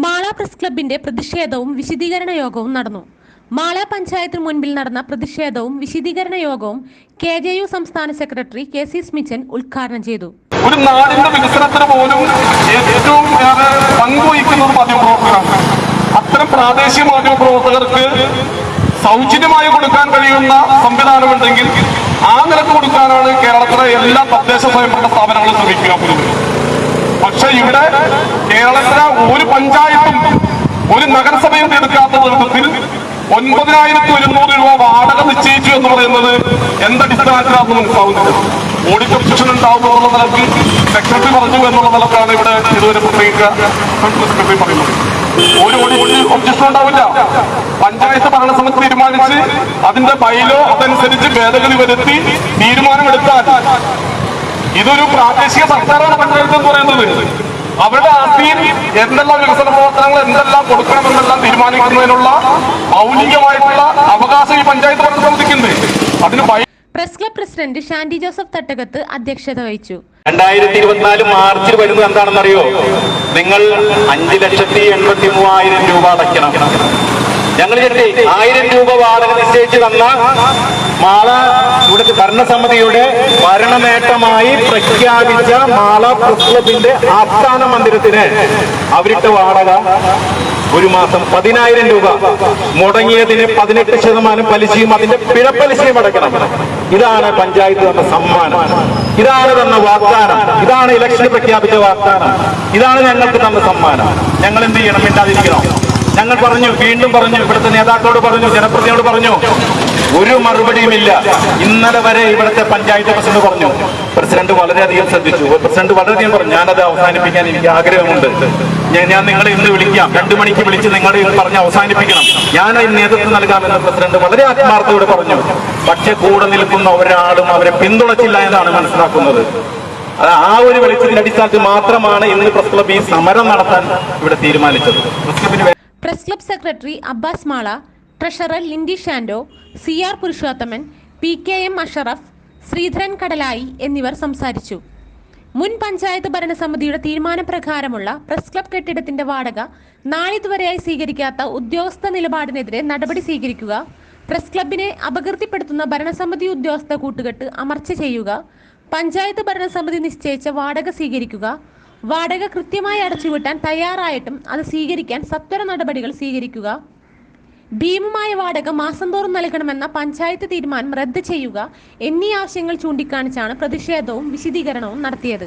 Mala press ക്ലബിന്റെ പ്രതിഷേധവും വിശദീകരണ യോഗവും നടന്നു. മാള പഞ്ചായത്തിന് മുൻപിൽ നടന്ന പ്രതിഷേധവും വിശദീകരണ യോഗവും കെ ജെ യു സംസ്ഥാന സെക്രട്ടറി കെ സി സ്മിച്ചൻ ഉദ്ഘാടനം ചെയ്തു. ഒരു നാടിന്റെ വികസനത്തിന് പോലും ഏറ്റവും ഏറെ പങ്കുവഹിക്കുന്നത് മാധ്യമപ്രവർത്തകരാണ് അത്തരം പ്രാദേശിക മാധ്യമപ്രവർത്തകർക്ക് സൗജന്യമായി കൊടുക്കാൻ കഴിയുന്ന സംവിധാനമുണ്ടെങ്കിൽ ആ നിലയ്ക്ക് കൊടുക്കാനാണ് കേരളത്തിലെ എല്ലാ തദ്ദേശ സ്വയംഭരണ സ്ഥാപനങ്ങളും ശ്രമിക്കുക. പക്ഷെ ഇവിടെ കേരളത്തിലെ ഒരു പഞ്ചായത്തും ഒരു നഗരസഭയും എടുക്കാത്ത നേതൃത്വത്തിൽ ഒൻപതിനായിരത്തി ഒരുന്നൂറ് രൂപ വാടക നിശ്ചയിച്ചു എന്ന് പറയുന്നത് എന്തടിസ്ഥാനത്തിലാണെന്ന് മനസ്സിലാവുന്നില്ല. ഓഡിറ്റ് ഒബ്ജക്ഷൻ ഉണ്ടാവും എന്നുള്ള നിലയ്ക്ക് സെക്രട്ടറി പറഞ്ഞു എന്നുള്ള നിലക്കാണ് ഇവിടെ ഇതുവരെ പ്രത്യേക സെക്രട്ടറി പറയുന്നത്. ഒരു ഓഡിറ്റ് ഒബ്ജക്ഷൻ ഉണ്ടാവില്ല. പഞ്ചായത്ത് ഭരണസമിതി തീരുമാനിച്ച് അതിന്റെ ബൈലോ അതനുസരിച്ച് ഭേദഗതി വരുത്തി തീരുമാനമെടുത്താൽ ഇതൊരു പ്രാദേശിക സർക്കാരാണ് പഞ്ചായത്ത് എന്ന് പറയുന്നത്. അവരുടെ ആസ്തിയിൽ എന്തെല്ലാം വികസന പ്രവർത്തനങ്ങൾ എന്തെല്ലാം കൊടുക്കണമെന്നെല്ലാം തീരുമാനിക്കുന്നതിനുള്ള മൗലികമായിട്ടുള്ള അവകാശം ഈ പഞ്ചായത്ത് പറഞ്ഞു ചോദിക്കുന്നത് അതിന് press club president Shandy Joseph തട്ടകത്ത് അധ്യക്ഷത വഹിച്ചു. രണ്ടായിരത്തി ഇരുപത്തിനാല് മാർച്ചിൽ വരുന്നത് എന്താണെന്നറിയോ? നിങ്ങൾ അഞ്ചു ലക്ഷത്തി എൺപത്തി മൂവായിരം രൂപ അടയ്ക്കണം. ഞങ്ങൾ ചെട്ടി ആയിരം രൂപ വാടക നിശ്ചയിച്ചു തന്ന മാള ഇവിടുത്തെ ഭരണസമിതിയുടെ ഭരണനേട്ടമായി പ്രഖ്യാപിച്ച മാള പ്രസ് ആസ്ഥാന മന്ദിരത്തിന് അവരിട്ട വാടക ഒരു മാസം പതിനായിരം രൂപ. മുടങ്ങിയതിന് പതിനെട്ട് ശതമാനം പലിശയും അതിന്റെ പിഴപ്പലിശയും അടക്കണം. ഇതാണ് പഞ്ചായത്ത് തന്ന സമ്മാനം. ഇതാണ് തന്ന വാഗ്ദാനം. ഇതാണ് ഇലക്ഷൻ പ്രഖ്യാപിച്ച വാഗ്ദാനം. ഇതാണ് ഞങ്ങൾക്ക് തന്ന സമ്മാനം. ഞങ്ങൾ എന്ത് ചെയ്യണം? മിണ്ടാതിരിക്കണം? ഞങ്ങൾ പറഞ്ഞു വീണ്ടും പറഞ്ഞു ഇവിടുത്തെ നേതാക്കളോട് പറഞ്ഞു ജനപ്രതിനിധിയോട് പറഞ്ഞു. ഒരു മറുപടിയുമില്ല. ഇന്നലെ വരെ ഇവിടുത്തെ പഞ്ചായത്ത് പ്രസിഡന്റ് പറഞ്ഞു. പ്രസിഡന്റ് വളരെയധികം ശ്രദ്ധിച്ചു. പ്രസിഡന്റ് വളരെയധികം പറഞ്ഞു. ഞാനത് അവസാനിപ്പിക്കാൻ എനിക്ക് ആഗ്രഹമുണ്ട്. ഞാൻ ഞാൻ നിങ്ങളെ ഇന്ന് വിളിക്കാം. രണ്ടു മണിക്ക് വിളിച്ച് നിങ്ങളെ പറഞ്ഞ് അവസാനിപ്പിക്കണം. ഞാൻ അതിന് നേതൃത്വം നൽകാമെന്ന് പ്രസിഡന്റ് വളരെ ആത്മാർത്ഥയോട് പറഞ്ഞു. പക്ഷെ കൂടെ നിൽക്കുന്ന ഒരാളും അവരെ പിന്തുണച്ചില്ല എന്നാണ് മനസ്സിലാക്കുന്നത്. ആ ഒരു വെളിച്ചത്തിന്റെ അടിസ്ഥാനത്തിൽ മാത്രമാണ് ഇന്ന് പ്രസ് ക്ലബ് ഈ സമരം നടത്താൻ ഇവിടെ തീരുമാനിച്ചത്. പ്രസ് ക്ലബിന് press club secretary Abbas Mala treasurer Lindy Shando C R Purushothaman P K M Ashraf Sreedharan Kadalayi എന്നിവർ സംസാരിച്ചു. മുൻ പഞ്ചായത്ത് ഭരണസമിതിയുടെ തീരുമാനപ്രകാരമുള്ള പ്രസ് ക്ലബ് കെട്ടിടത്തിന്റെ വാടക നാളിതുവരെയായി സ്വീകരിക്കാത്ത ഉദ്യോഗസ്ഥ നിലപാടിനെതിരെ നടപടി സ്വീകരിക്കുക പ്രസ് ക്ലബിനെ അപകീർത്തിപ്പെടുത്തുന്ന ഭരണസമിതി ഉദ്യോഗസ്ഥ കൂട്ടുകെട്ട് അമർച്ച ചെയ്യുക പഞ്ചായത്ത് ഭരണസമിതി നിശ്ചയിച്ച വാടക സ്വീകരിക്കുക വാടക കൃത്യമായി അടച്ചുവിട്ടാൻ തയ്യാറായിട്ടും അത് സ്വീകരിക്കാൻ സത്വര നടപടികൾ സ്വീകരിക്കുക. ഭീമമായ വാടക മാസം തോറും നൽകണമെന്ന പഞ്ചായത്ത് തീരുമാനം റദ്ദ് ചെയ്യുക എന്നീ ആവശ്യങ്ങൾ ചൂണ്ടിക്കാണിച്ചാണ് പ്രതിഷേധവും വിശദീകരണവും നടത്തിയത്.